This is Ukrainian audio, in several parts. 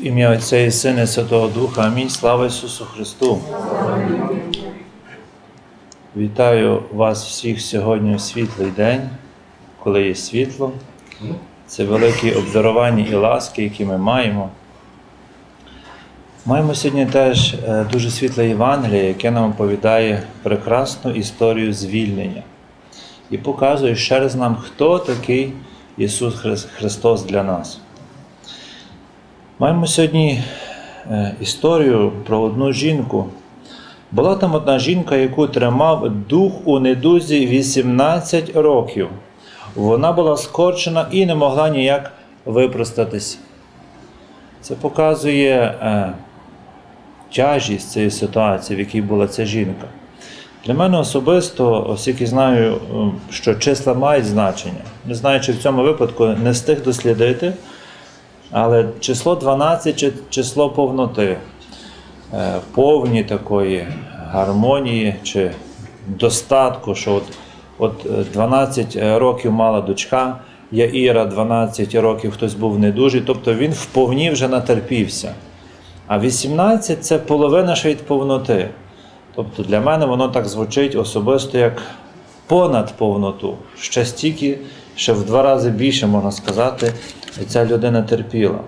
В ім'я Отця і Сина і Святого Духа. Амінь. Слава Ісусу Христу. Вітаю вас всіх сьогодні у світлий день, коли є світло. Це великі обдарування і ласки, які ми маємо. Маємо сьогодні теж е, дуже світле Євангеліє, яке нам оповідає прекрасну історію звільнення і показує ще раз нам, хто такий Ісус Христос для нас. Маємо сьогодні е, історію про одну жінку. Була там одна жінка, яку тримав дух у недузі 18 років. Вона була скорчена і не могла ніяк випростатись. Це показує е, тяжість цієї ситуації, в якій була ця жінка. Для мене особисто, оскільки знаю, е, що числа мають значення, не знаю, чи в цьому випадку не встиг дослідити, але число 12 чи число повноти, е, повні такої гармонії чи достатку, що от, от е, 12 років мала дочка, Яїра 12 років хтось був недужий, тобто він вповні вже натерпівся. А 18 це половина ще від повноти. Тобто для мене воно так звучить особисто як понад повноту. Ще стільки, ще в два рази більше, можна сказати, ця людина терпіла.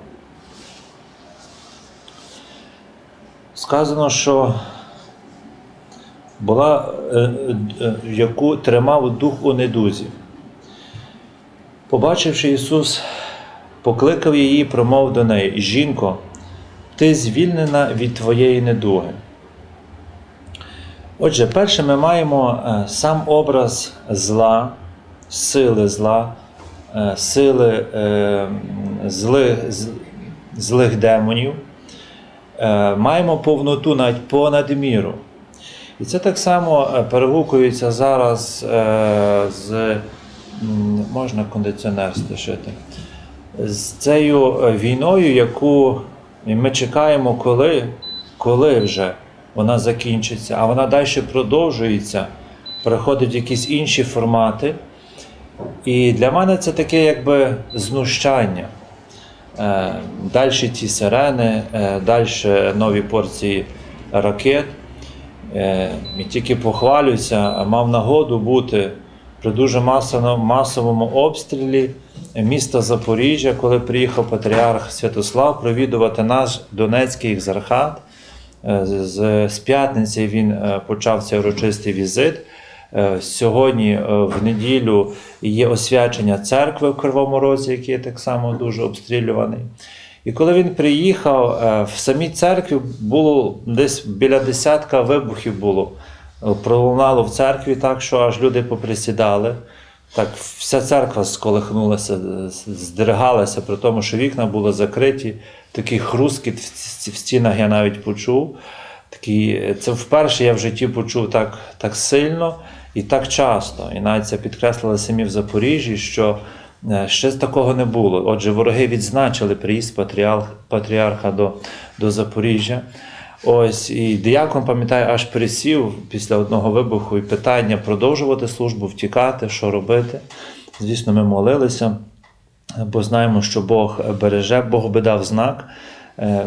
Сказано, що була, е, е, яку тримав дух у недузі. Побачивши Ісус, покликав її і промов до неї: Жінко, ти звільнена від твоєї недуги. Отже, перше ми маємо е, сам образ зла, сили зла, сили е, злих, злих демонів. Е, Маємо повноту навіть понад міру. І це так само е, перегукується зараз е, з можна кондиціонер стишити. З цією е, війною, яку ми чекаємо, коли, коли вже вона закінчиться, а вона далі продовжується, переходить в якісь інші формати. І для мене це таке якби знущання. Далі ті сирени, далі нові порції ракет. Е, І тільки похвалююся, мав нагоду бути при дуже масовому обстрілі міста Запоріжжя, коли приїхав патріарх Святослав провідувати наш Донецький екзархат. Е, з- п'ятниці він е, почав цей урочистий візит. Е, Сьогодні, е, в неділю, є освячення церкви в Кривому Розі, який так само дуже обстрілюваний. І коли він приїхав, е, в самій церкві було десь біля десятка вибухів було. Пролунало в церкві так, що аж люди поприсідали. Так, вся церква сколихнулася, здригалася, при тому, що вікна були закриті. Такий хрускіт в стінах я навіть почув. Такий, е, це вперше я в житті почув так, так сильно і так часто. І навіть це підкреслили самі в Запоріжжі, що е, ще такого не було. Отже, вороги відзначили приїзд патріарх, патріарха до, до Запоріжжя. Ось і диякон, пам'ятаю, аж присів після одного вибуху і питання продовжувати службу, втікати, що робити. Звісно, ми молилися, бо знаємо, що Бог береже, Бог би дав знак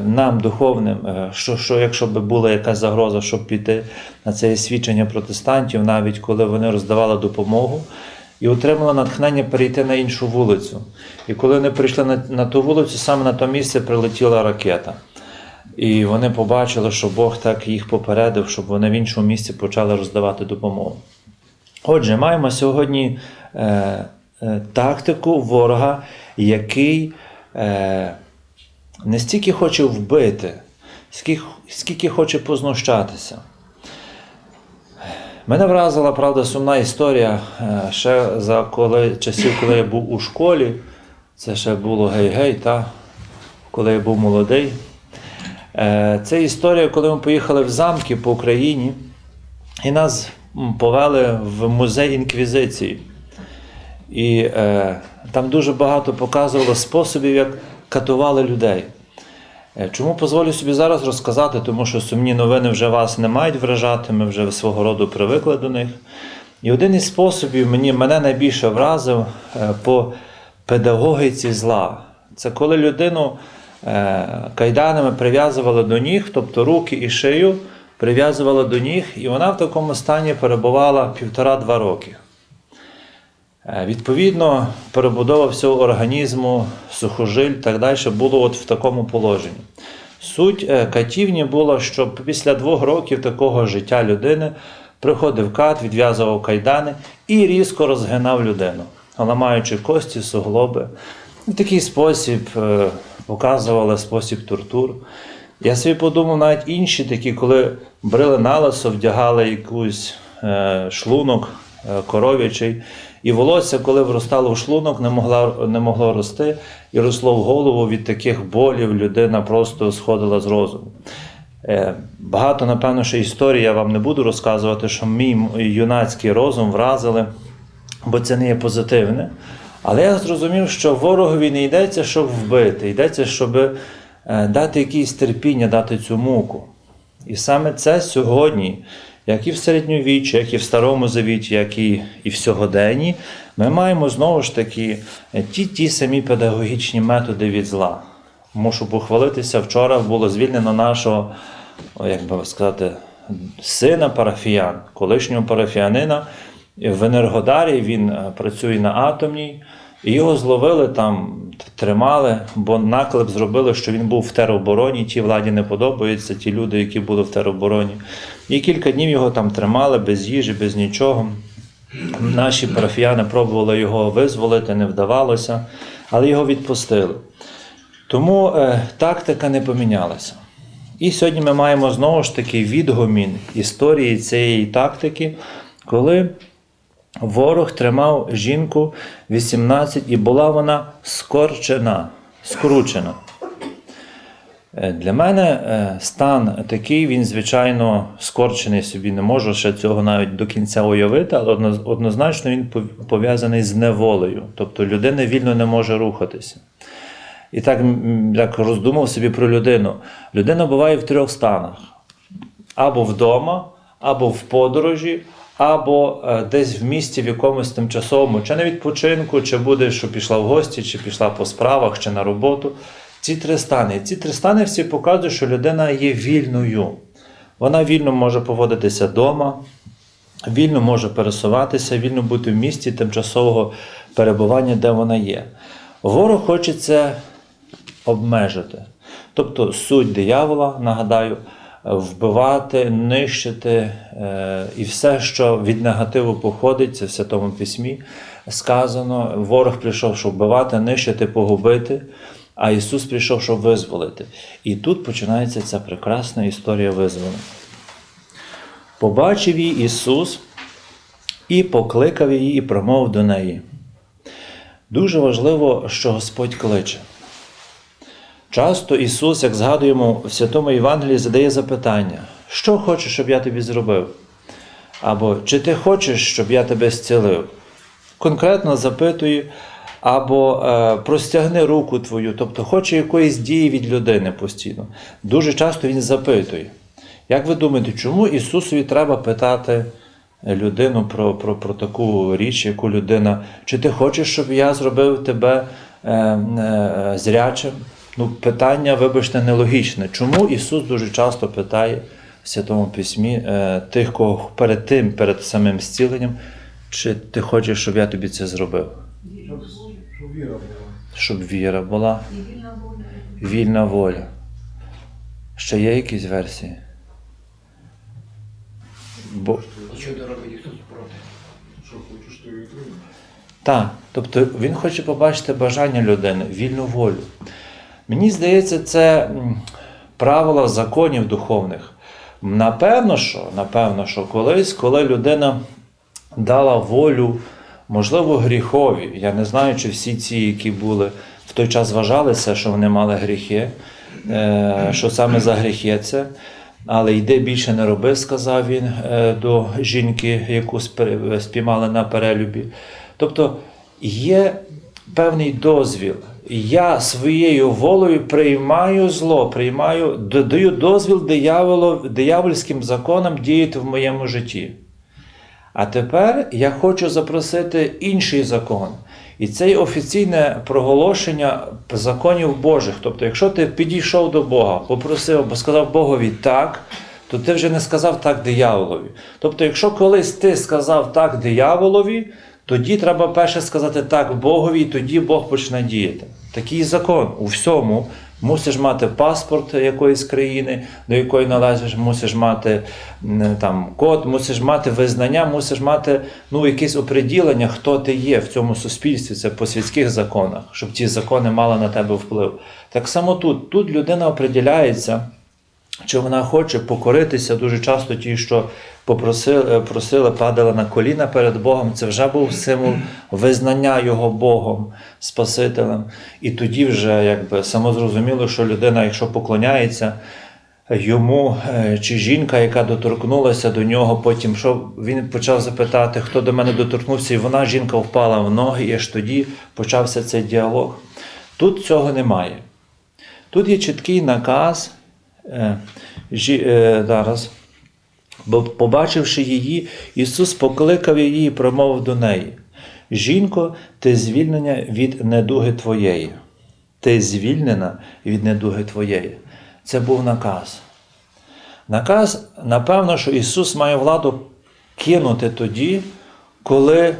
нам, духовним, е, що, що якщо б була якась загроза, щоб піти на це свідчення протестантів, навіть коли вони роздавали допомогу. І отримала натхнення перейти на іншу вулицю. І коли вони прийшли на, на ту вулицю, саме на то місце прилетіла ракета. І вони побачили, що Бог так їх попередив, щоб вони в іншому місці почали роздавати допомогу. Отже, маємо сьогодні е, е, тактику ворога, який е, не стільки хоче вбити, скільки, скільки хоче познущатися. Мене вразила, правда, сумна історія е, ще за коли, часів, коли я був у школі. Це ще було гей-гей, та, коли я був молодий. Е, Це історія, коли ми поїхали в замки по Україні, і нас повели в музей інквізиції. І е, там дуже багато показувало способів, як катували людей. Е, Чому дозволю собі зараз розказати, тому що сумні новини вже вас не мають вражати, ми вже свого роду привикли до них. І один із способів мені, мене найбільше вразив е, по педагогіці зла. Це коли людину е, кайданами прив'язували до ніг, тобто руки і шию прив'язували до ніг, і вона в такому стані перебувала півтора-два роки. Е, Відповідно, перебудова всього організму, сухожиль так далі було от в такому положенні. Суть е, катівні була, що після двох років такого життя людини приходив кат, відв'язував кайдани і різко розгинав людину, ламаючи кості, суглоби. В такий спосіб е, показували спосіб тортур. Я собі подумав, навіть інші такі, коли брили налисо, вдягали якусь е, шлунок коров'ячий, і волосся, коли вростало в шлунок, не, могла, не могло рости, і росло в голову від таких болів, людина просто сходила з розуму. Е, Багато, напевно, ще історій я вам не буду розказувати, що мій юнацький розум вразили, бо це не є позитивне. Але я зрозумів, що ворогові не йдеться, щоб вбити, йдеться, щоб е, дати якесь терпіння, дати цю муку. І саме це сьогодні, як і в середньовіччі, як і в Старому Завіті, як і, і в сьогоденні, ми маємо знову ж таки е, ті, ті самі педагогічні методи від зла. Мушу похвалитися, вчора було звільнено нашого, як би сказати, сина парафіян, колишнього парафіянина в Енергодарі. Він е, працює на атомній. І його зловили там, тримали, бо наклеп зробили, що він був в теробороні. Ті владі не подобаються, ті люди, які були в теробороні. І кілька днів його там тримали без їжі, без нічого. Наші парафіяни пробували його визволити, не вдавалося, але його відпустили. Тому е, тактика не помінялася. І сьогодні ми маємо знову ж таки відгомін історії цієї тактики, коли ворог тримав жінку 18 і була вона скорчена, скручена. Е, Для мене е, стан такий, він, звичайно, скорчений собі не можу ще цього навіть до кінця уявити, але однозначно він пов'язаний з неволею. Тобто людина вільно не може рухатися. І так, так роздумав собі про людину. Людина буває в трьох станах: або вдома, або в подорожі, або е, десь в місті в якомусь тимчасовому, чи на відпочинку, чи буде, що пішла в гості, чи пішла по справах, чи на роботу. Ці три стани. Ці три стани всі показують, що людина є вільною. Вона вільно може поводитися вдома, вільно може пересуватися, вільно бути в місті тимчасового перебування, де вона є. Ворог хоче це обмежити. Тобто суть диявола, нагадаю, вбивати, нищити е, і все, що від негативу походить, це в Святому Письмі сказано. Ворог прийшов, щоб вбивати, нищити, погубити, а Ісус прийшов, щоб визволити. І тут починається ця прекрасна історія визволення. Побачив її Ісус і покликав її, і промовив до неї. Дуже важливо, що Господь кличе. Часто Ісус, як згадуємо в Святому Євангелії, задає запитання: що хочеш, щоб я тобі зробив? Або чи ти хочеш, щоб я тебе зцілив? Конкретно запитує, або е, простягни руку твою, тобто хоче якоїсь дії від людини постійно. Дуже часто Він запитує. Як ви думаєте, чому Ісусові треба питати людину про, про, про таку річ, яку людина, чи ти хочеш, щоб я зробив тебе е, е, зрячим? Ну, питання, вибачте, нелогічне. Чому Ісус дуже часто питає в Святому Письмі е, тих, кого перед тим, перед самим зціленням, чи ти хочеш, щоб я тобі це зробив? Щоб, віра була. Щоб віра була, І вільна воля. вільна воля. Ще є якісь версії? Бо Що робить Ісус проти? Що хочеш, то і отримаєш. Так, тобто він хоче побачити бажання людини, вільну волю. Мені здається, це правила законів духовних. Напевно, що, напевно, що колись, коли людина дала волю, можливо, гріхові. Я не знаю, чи всі ці, які були в той час вважалися, що вони мали гріхи, е, що саме за гріхи це. Але йди більше не роби, сказав він е, до жінки, яку спіймали на перелюбі. Тобто є певний дозвіл. Я своєю волею приймаю зло, приймаю, даю дозвіл дияволу, диявольським законам діяти в моєму житті. А тепер я хочу запросити інший закон. І це є офіційне проголошення законів Божих. Тобто, якщо ти підійшов до Бога, попросив або сказав Богові так, то ти вже не сказав так дияволові. Тобто, якщо колись ти сказав так дияволові, тоді треба перше сказати так Богові, і тоді Бог почне діяти. Такий закон у всьому. Мусиш мати паспорт якоїсь країни, до якої належиш, мусиш мати там код, мусиш мати визнання, мусиш мати ну, якесь оприділення, хто ти є в цьому суспільстві. Це по світських законах, щоб ті закони мали на тебе вплив. Так само тут. Тут людина оприділяється, чи вона хоче покоритися дуже часто ті, що попросили, просили, падали на коліна перед Богом. Це вже був символ визнання його Богом, Спасителем. І тоді вже якби самозрозуміло, що людина, якщо поклоняється йому, е, чи жінка, яка доторкнулася до нього, потім що він почав запитати, хто до мене доторкнувся, і вона жінка впала в ноги, і аж тоді почався цей діалог. Тут цього немає. Тут є чіткий наказ. Е, е, зараз. Бо, побачивши її, Ісус покликав її і промовив до неї: Жінко, ти звільнена від недуги твоєї. Ти звільнена від недуги твоєї. Це був наказ. Наказ, напевно, що Ісус має владу кинути тоді, коли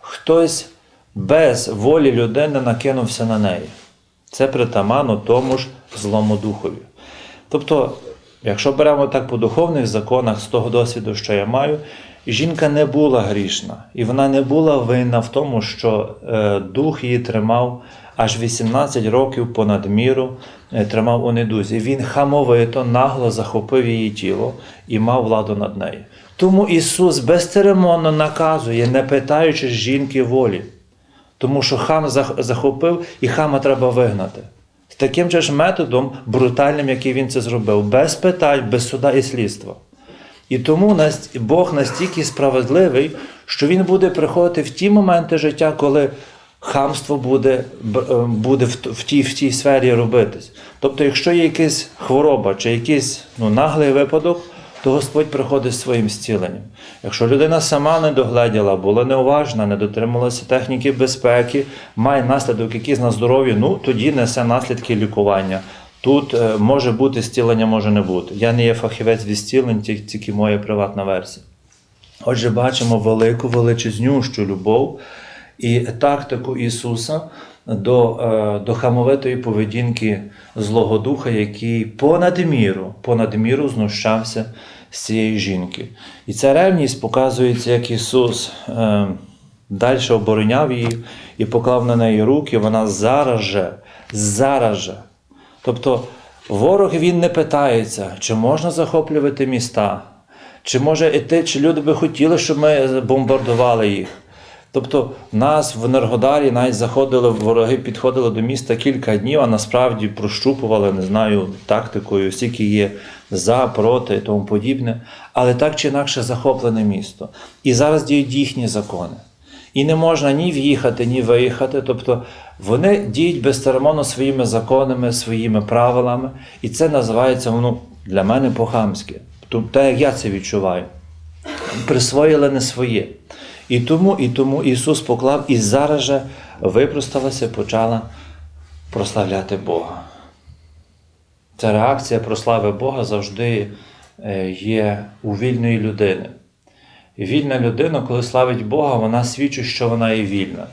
хтось без волі людини накинувся на неї. Це притаманно тому ж злому духові. Тобто, якщо беремо так по духовних законах, з того досвіду, що я маю, жінка не була грішна, і вона не була винна в тому, що е, дух її тримав аж 18 років понад міру, е, тримав у недузі. Він хамовито, нагло захопив її тіло і мав владу над нею. Тому Ісус безцеремонно наказує, не питаючи жінки волі. Тому що хам захопив і хама треба вигнати. Таким же ж методом, брутальним, який він це зробив, без питань, без суда і слідства. І тому Бог настільки справедливий, що Він буде приходити в ті моменти життя, коли хамство буде, е, буде в, тій, в тій сфері робитись. Тобто, якщо є якась хвороба чи якийсь ну, наглий випадок, то Господь приходить з своїм зціленням. Якщо людина сама не догледіла, була неуважна, не дотрималася техніки безпеки, має наслідок якийсь на здоров'ї, ну тоді несе наслідки лікування. Тут е, може бути зцілення, може не бути. Я не є фахівець від зцілень, тільки моя приватна версія. Отже, бачимо велику величезнющу любов і тактику Ісуса до, е, до хамовитої поведінки Злого Духа, який понад міру, понад міру знущався з цієї жінки. І ця ревність показується, як Ісус е, далі обороняв її і поклав на неї руки, вона зараз же, зараз же. Тобто ворог він не питається, чи можна захоплювати міста, чи може іти, чи люди би хотіли, щоб ми бомбардували їх. Тобто нас в Енергодарі навіть заходили вороги, підходили до міста кілька днів, а насправді прощупували, не знаю, тактикою, скільки є за, проти і тому подібне. Але так чи інакше захоплене місто. І зараз діють їхні закони. І не можна ні в'їхати, ні виїхати. Тобто вони діють безцеремонно своїми законами, своїми правилами. І це називається ну, для мене по-хамськи. Тобто, як я це відчуваю. Присвоїли не своє. І тому, і тому Ісус поклав і зараз же випросталася, почала прославляти Бога. Ця реакція прослави Бога завжди е, є у вільної людини. Вільна людина, коли славить Бога, вона свідчить, що вона є вільна.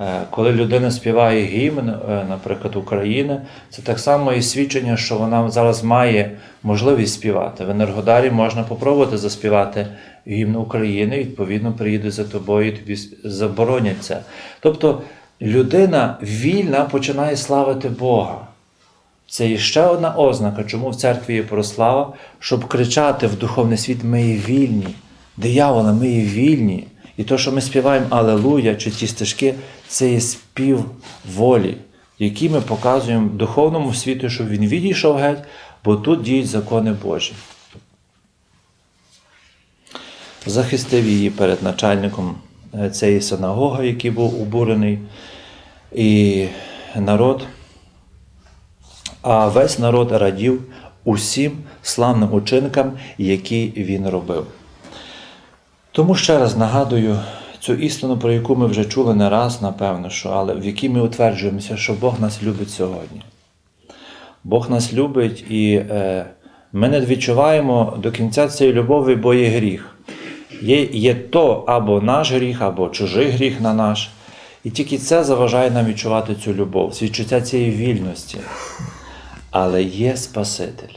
Е, Коли людина співає гімн, е, наприклад, України, це так само і свідчення, що вона зараз має можливість співати. В Енергодарі можна попробувати заспівати гімн України, відповідно, приїде за тобою і тобі заборонять це. Тобто людина вільна починає славити Бога. Це ще одна ознака, чому в церкві є прослава, щоб кричати в духовний світ: ми є вільні. Диявола, ми є вільні. І то, що ми співаємо Алелуя чи ті стежки, це є спів волі, який ми показуємо духовному світу, щоб він відійшов геть, бо тут діють закони Божі. Захистив її перед начальником е, цієї синагоги, який був обурений, і народ а весь народ радів усім славним учинкам, які він робив. Тому ще раз нагадую цю істину, про яку ми вже чули не раз, напевно, що, але в якій ми утверджуємося, що Бог нас любить сьогодні. Бог нас любить і е, ми не відчуваємо до кінця цієї любові, бо є гріх. Є, є то або наш гріх, або чужий гріх на наш. І тільки це заважає нам відчувати цю любов, відчуття цієї вільності. Але є Спаситель.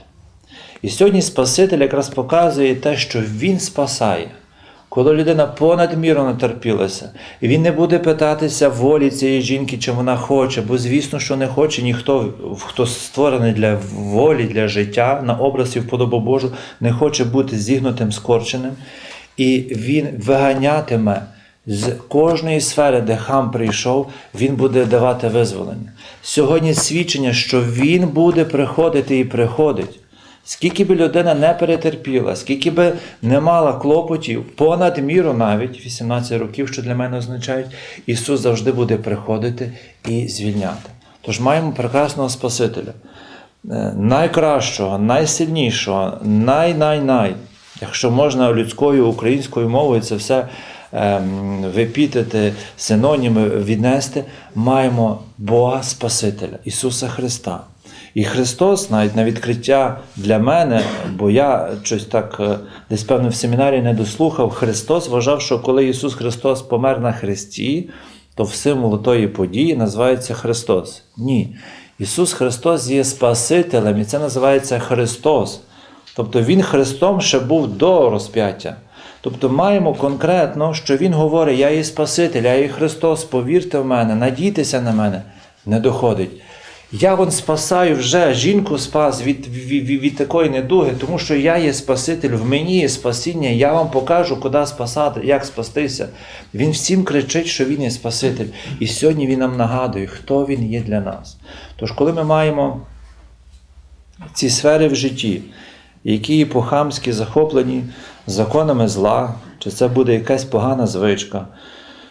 І сьогодні Спаситель якраз показує те, що Він спасає. Коли людина понад міру натерпілася, і він не буде питатися волі цієї жінки, чи вона хоче, бо звісно, що не хоче ніхто, хто створений для волі, для життя, на образ і вподобу Божу, не хоче бути зігнутим, скорченим. І він виганятиме з кожної сфери, де хам прийшов, він буде давати визволення. Сьогодні свідчення, що він буде приходити і приходить. Скільки би людина не перетерпіла, скільки би не мала клопотів, понад міру навіть 18 років, що для мене означають, Ісус завжди буде приходити і звільняти. Тож маємо прекрасного Спасителя, е, найкращого, найсильнішого, най-най-най, якщо можна людською українською мовою це все ем, випітити, синоніми віднести, маємо Бога Спасителя, Ісуса Христа. І Христос, навіть на відкриття для мене, бо я щось так е, десь певно в семінарі не дослухав, Христос вважав, що коли Ісус Христос помер на Христі, то в символу тої події називається Христос. Ні. Ісус Христос є Спасителем, і це називається Христос. Тобто Він Христом ще був до розп'яття. Тобто маємо конкретно, що Він говорить: Я є Спаситель, я є Христос, повірте в мене, надійтеся на мене, не доходить. Я вон спасаю вже жінку спас від, від, від, від такої недуги, тому що я є Спаситель, в мені є спасіння, я вам покажу, куди спасати, як спастися. Він всім кричить, що Він є Спаситель. І сьогодні Він нам нагадує, хто Він є для нас. Тож, коли ми маємо ці сфери в житті, які по-хамськи захоплені законами зла, чи це буде якась погана звичка,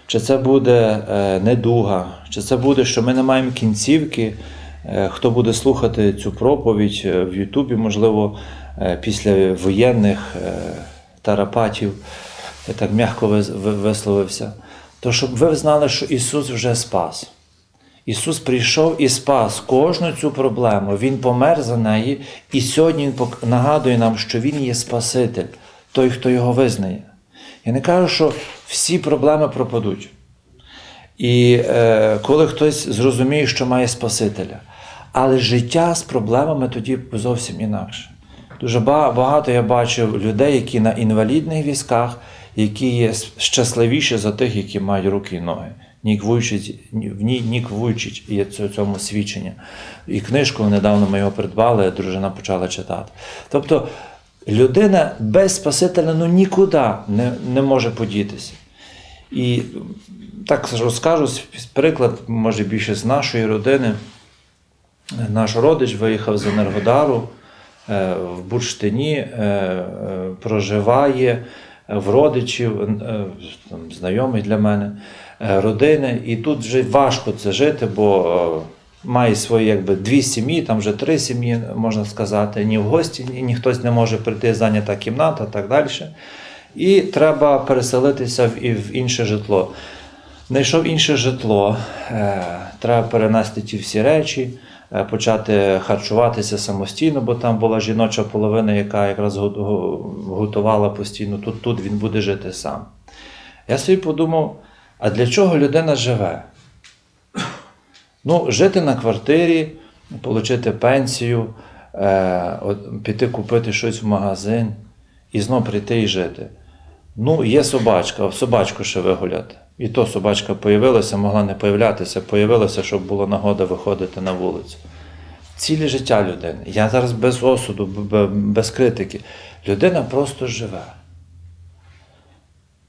чи це буде е, недуга, чи це буде, що ми не маємо кінцівки. Е, Хто буде слухати цю проповідь е, в Ютубі, можливо, е, після воєнних тарапатів, я так м'яко висловився, то щоб ви знали, що Ісус вже спас. Ісус прийшов і спас кожну цю проблему. Він помер за неї, і сьогодні Він нагадує нам, що Він є Спаситель, той, хто його визнає. Я не кажу, що всі проблеми пропадуть. І е, коли хтось зрозуміє, що має Спасителя. Але життя з проблемами тоді зовсім інакше. Дуже багато я бачив людей, які на інвалідних візках, які є щасливіші за тих, які мають руки і ноги. Нік Вуйчич, Нік Вуйчич є цьому свідчення. І книжку недавно ми його придбали, дружина почала читати. Тобто людина без Спасителя ну, нікуди не, не може подітися. І так розкажу приклад, може більше з нашої родини. Наш родич виїхав з Енергодару е, в Бурштині, е, е, проживає в родичів, там, знайомий для мене, родини. І тут вже важко це жити, бо має свої якби, дві сім'ї, там вже три сім'ї, можна сказати, ні в гості, ні, ні хтось не може прийти, зайнята кімната, так далі. І треба переселитися в, в інше житло. Знайшов інше житло, треба перенести ті всі речі, почати харчуватися самостійно, бо там була жіноча половина, яка якраз го- го- готувала постійно. Тут, тут він буде жити сам. Я собі подумав, а для чого людина живе? Ну, жити на квартирі, отримати пенсію, е, піти купити щось в магазин і знов прийти і жити. Ну, є собачка, собачку ще вигуляти. І то собачка появилася, могла не появлятися, появилася, щоб була нагода виходити на вулицю. Ціле життя людини. Я зараз без осуду, без критики. Людина просто живе.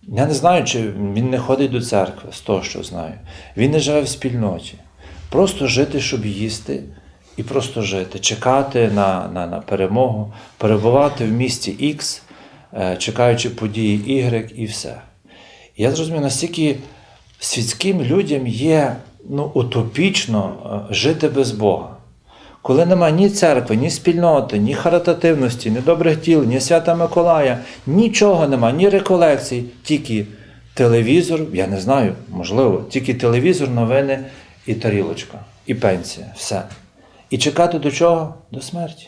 Я не знаю, чи він не ходить до церкви, з того, що знаю. Він не живе в спільноті. Просто жити, щоб їсти, і просто жити, чекати на, на, на перемогу, перебувати в місті X, е, чекаючи події Y і все. Я зрозумів, настільки світським людям є ну, утопічно е, жити без Бога. Коли немає ні церкви, ні спільноти, ні харитативності, ні добрих діл, ні свята Миколая, нічого немає, ні реколекцій, тільки телевізор, я не знаю, можливо, тільки телевізор, новини і тарілочка, і пенсія. Все. І чекати до чого? До смерті.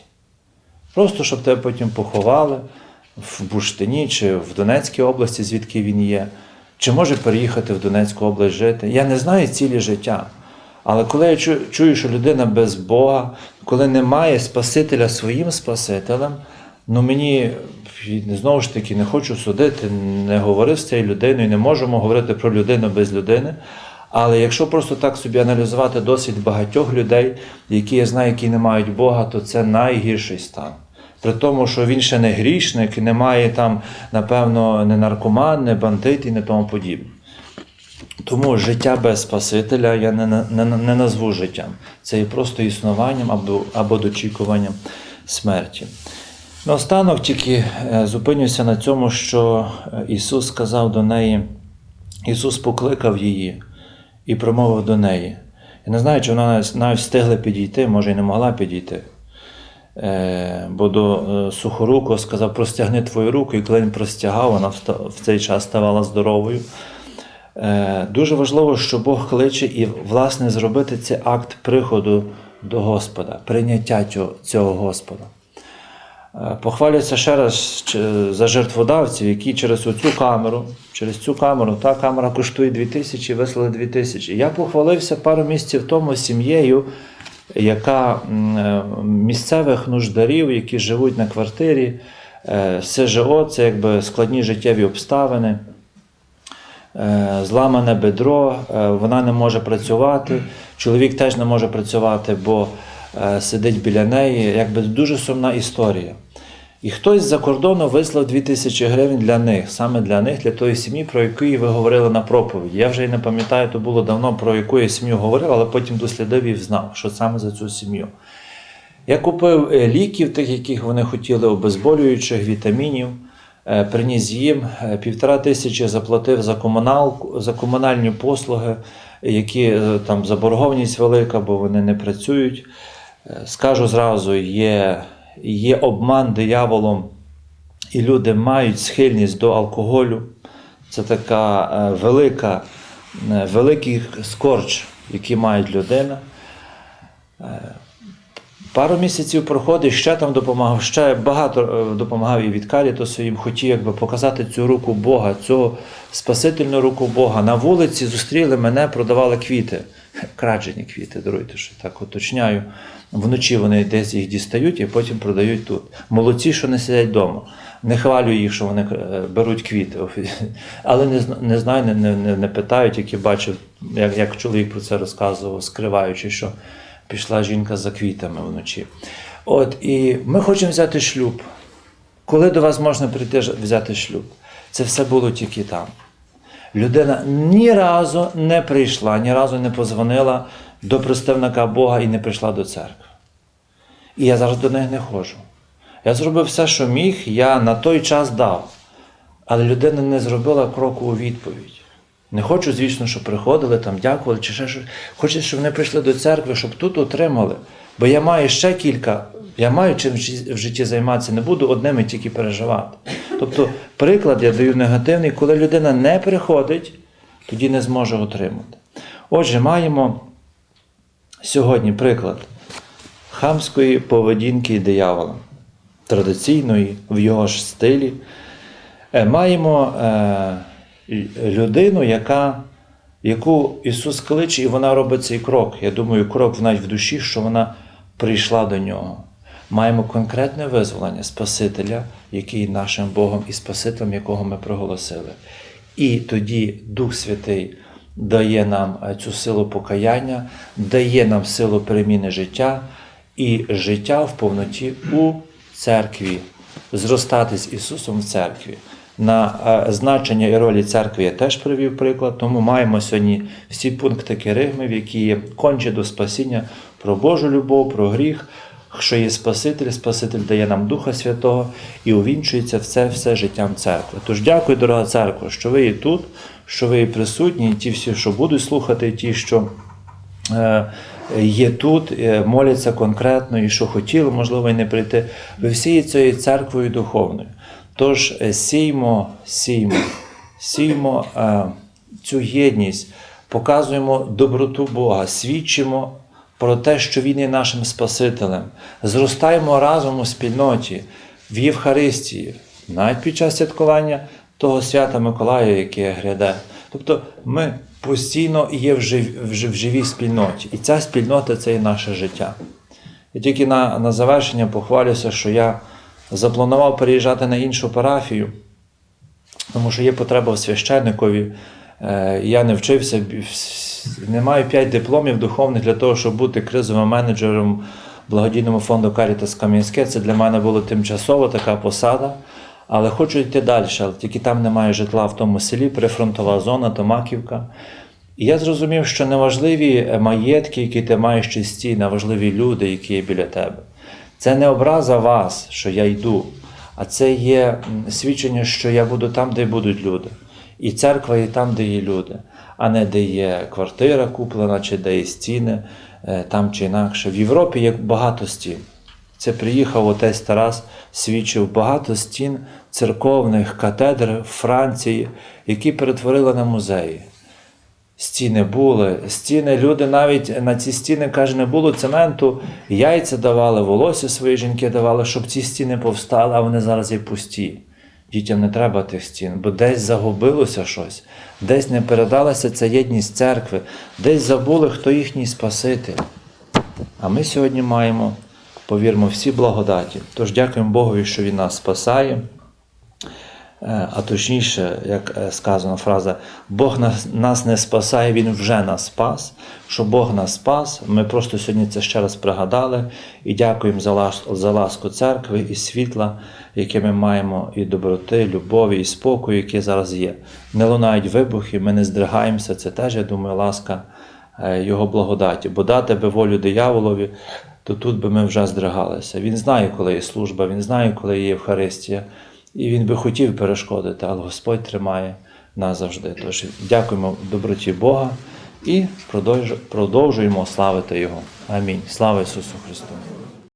Просто щоб тебе потім поховали в Буштині чи в Донецькій області, звідки він є, чи може переїхати в Донецьку область жити. Я не знаю цілі життя. Але коли я чую, що людина без Бога, коли немає Спасителя своїм Спасителем, ну мені знову ж таки не хочу судити, не говорив з цією людиною, не можемо говорити про людину без людини. Але якщо просто так собі аналізувати досвід багатьох людей, які я знаю, які не мають Бога, то це найгірший стан. При тому, що він ще не грішник, не має там, напевно, не наркоман, не бандит і не тому подібне. Тому життя без Спасителя я не, не, не назву життям. Це є просто існуванням або, або дочікуванням смерті. Наостанок тільки е, зупинюся на цьому, що е, Ісус сказав до неї, Ісус покликав її і промовив до неї. Я не знаю, чи вона навіть встигла підійти, може і не могла підійти. Е, Бо до е, сухорукого сказав, простягни твою руку, і коли він простягав, вона в цей час ставала здоровою. Е, Дуже важливо, що Бог кличе і, власне, зробити цей акт приходу до Господа, прийняття цього, Господа. Похваляться ще раз за жертводавців, які через оцю камеру, через цю камеру, та камера коштує 2000, вислали 2000. Я похвалився пару місяців тому сім'єю, яка е, місцевих нуждарів, які живуть на квартирі, е, СЖО, це якби складні життєві обставини. Е, Зламане бедро, вона не може працювати. Чоловік теж не може працювати, бо сидить біля неї. Якби дуже сумна історія. І хтось з-за кордону вислав 2000 гривень для них, саме для них, для тої сім'ї, про яку ви говорили на проповіді. Я вже і не пам'ятаю, то було давно про яку я сім'ю говорив, але потім дослідив і знав, що саме за цю сім'ю. Я купив е, ліків, тих, яких вони хотіли, обезболюючих, вітамінів, е, приніс їм е, півтора тисячі заплатив за комуналку, за комунальні послуги, які там заборгованість велика, бо вони не працюють. Скажу зразу, є, є обман дияволом, і люди мають схильність до алкоголю. Це така е, велика, е, великий скорч, який має людина. Пару місяців проходить, ще там допомагав, ще багато е, допомагав і від Карітосу їм хотів якби показати цю руку Бога, цю спасительну руку Бога. На вулиці зустріли мене, продавали квіти. Краджені квіти, даруйте, що так уточняю. Вночі вони десь їх дістають і потім продають тут. Молодці, що не сидять вдома. Не хвалю їх, що вони е, беруть квіти. Але не, не знаю, не, не, не- питають, які бачив, як, як чоловік про це розказував, скриваючи, що пішла жінка за квітами вночі. От, і ми хочемо взяти шлюб. Коли до вас можна прийти взяти шлюб? Це все було тільки там. Людина ні разу не прийшла, ні разу не позвонила до представника Бога і не прийшла до церкви. І я зараз до них не ходжу. Я зробив все, що міг, я на той час дав. Але людина не зробила кроку у відповідь. Не хочу, звісно, щоб приходили, там дякували, чи ще щось. Хочу, щоб вони прийшли до церкви, щоб тут отримали. Бо я маю ще кілька, я маю чим в житті- займатися, не буду одними тільки переживати. Тобто, приклад я даю негативний, коли людина не приходить, тоді не зможе отримати. Отже, маємо сьогодні приклад хамської поведінки диявола, традиційної в його ж стилі. Е, Маємо е, людину, яка, яку Ісус кличе, і вона робить цей крок. Я думаю, крок навіть в душі, що вона прийшла до нього. Маємо конкретне визволення Спасителя, який нашим Богом і Спасителем, якого ми проголосили. І тоді Дух Святий дає нам е, цю силу покаяння, дає нам силу переміни життя і життя в повноті у церкві, зростати з Ісусом в церкві. На е, значення і ролі церкви я теж привів приклад, тому маємо сьогодні всі пункти керигми, які є конче до спасіння про Божу любов, про гріх, що є Спаситель, Спаситель дає нам Духа Святого і увінчується в це все життям церкви. Тож дякую, дорога церква, що ви є тут, що ви є присутні, і ті всі, що будуть слухати, і ті, що е, є тут, е, моляться конкретно і що хотіли, можливо, і не прийти. Ви всі є цією церквою духовною. Тож е, сіймо, сіймо е, цю єдність, показуємо доброту Бога, свідчимо про те, що Він є нашим Спасителем, зростаємо разом у спільноті, в Євхаристії, навіть під час святкування того свята Миколая, яке гряде. Тобто ми постійно є в, жив, в, жив- в живій спільноті, і ця спільнота це і наше життя. І тільки на, на завершення похвалюся, що я запланував переїжджати на іншу парафію, тому що є потреба в священникові. Е, Я не вчився, не маю п'ять дипломів духовних для того, щоб бути кризовим менеджером благодійному фонду Caritas Кам'янське. Це для мене була тимчасова така посада. Але хочу йти далі, але тільки там немає житла в тому селі, прифронтова зона, Томаківка. І я зрозумів, що неважливі маєтки, які ти маєш чи стіни, а важливі люди, які є біля тебе. Це не образа вас, що я йду, а це є свідчення, що я буду там, де будуть люди. І церква є там, де є люди, а не де є квартира куплена, чи де є стіни, е, там чи інакше. В Європі є багато стін. Це приїхав отець Тарас, свідчив багато стін церковних катедр в Франції, які перетворили на музеї. Стіни були, стіни, люди навіть на ці стіни, каже, не було цементу, яйця давали, волосся свої жінки давали, щоб ці стіни повстали, а вони зараз є пусті. Дітям не треба тих стін, бо десь загубилося щось, десь не передалася ця єдність церкви, десь забули, хто їхній Спаситель. А ми сьогодні маємо, повірмо, всі благодаті. Тож дякуємо Богові, що Він нас спасає. Е, А точніше, як е, сказана фраза, Бог нас, нас не спасає, Він вже нас спас. Що Бог нас спас, ми просто сьогодні це ще раз пригадали і дякуємо за, лас- за ласку церкви і світла, яке ми маємо, і доброти, любові, і спокою, яке зараз є. Не лунають вибухи, ми не здригаємося. Це теж, я думаю, ласка е, Його благодаті. Бо дати би волю дияволові, то тут би ми вже здригалися. Він знає, коли є служба, він знає, коли є Євхаристія. І він би хотів перешкодити, але Господь тримає нас завжди. Тож дякуємо доброті Бога і продовжуємо славити Його. Амінь. Слава Ісусу Христу!